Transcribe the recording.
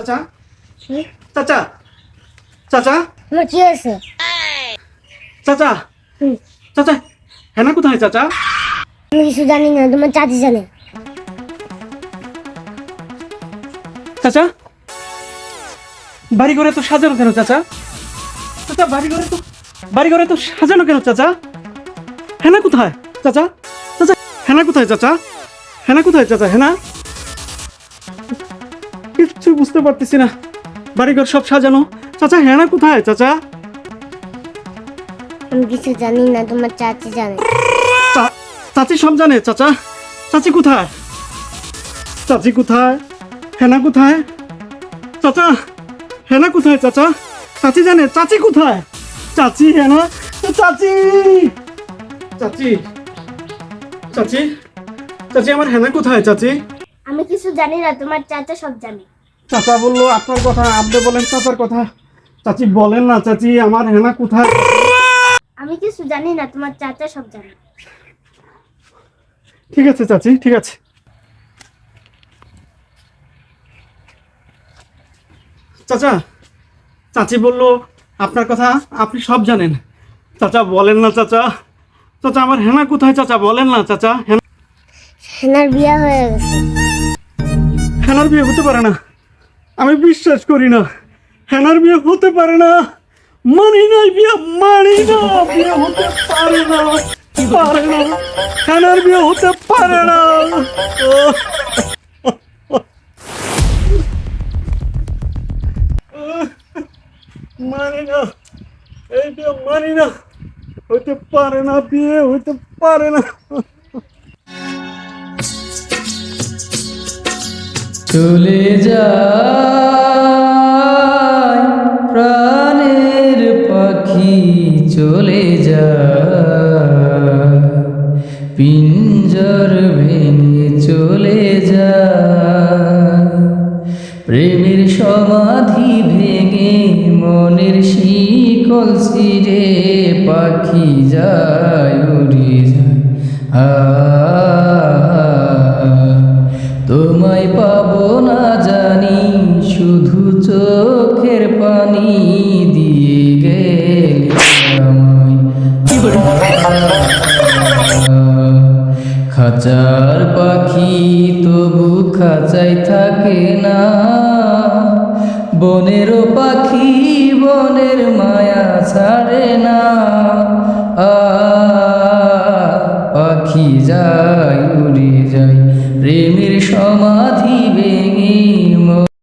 চাচা? চাচা? চাচা? আমার কি হয়েছে? চাচা? হুম। চাচা হেনা কোথায় চাচা? আমি কিছু জানি না তোমার চাচি জানে। চাচা? বাড়ি ঘরে তো সাজানো কেন চাচা? চাচা বাড়ি ঘরে তো বাড়ি ঘরে তো সাজানো কেন চাচা? হেনা কোথায়? চাচা? চাচা হেনা কোথায় চাচা? হেনা কোথায় চাচা হেনা? কিচ্ছু বুঝতে পারতেছি না। বাড়িঘর সব সাজানো। চাচা হেনা কোথায়? চাচা? আমি কিছু জানি না তোমার চাচি জানে। চা- চাচি সব জানে চাচা। চাচি কোথায়? চাচি কোথায়? হেনা কোথায়? চাচা হেনা কোথায় চাচা? চাচি জানে চাচি কোথায়? চাচি হেনা চাচি! চাচি চাচি চাচি আমার হেনা কোথায় চাচি? আমি কিছু জানি না তোমার চাচা সব জানে। চাচা বলল আপনার কথা আপনি বলেন চাচার কথা। চাচি বলেন না চাচি আমার হেনা কোথায়? আমি কিছু জানি না তোমার চাচা সব জানে। ঠিক আছে চাচি ঠিক আছে। চাচা চাচি বলল আপনার কথা আপনি সব জানেন। চাচা বলেন না চাচা। চাচা আমার হেনা কোথায় চাচা? বলেন না চাচা। হেনা হেনার বিয়ে হয়ে গেছে। হেনার বিয়ে হতে পারে না। আমি বিশ্বাস করি না। হেনার বিয়ে হতে পারে না। মানি নাই বিয়ে, মানি না বিয়ে হতে পারে না। পারে না। হেনার বিয়ে হতে পারে না। মানি না। এই বিয়ে মানি না। হইতে পারে না, বিয়ে হইতে পারে না। চলে যায়, প্রাণের পাখি চলে যায়, পিঞ্জর ভেঙে চলে যায়। প্রেমের সমাধি ভেঙে মনের শিকল সিরে পাখি যায়, উড়ে যায়। আ চোখের পানি দিয়ে গেলে খাঁচার পাখি তবু খাঁচাই থাকে না। বনেরও পাখি বনের মায়া ছাড়ে না। আ, পাখি যায়, উড়ে যায়, প্রেমের সমাধি ভেঙে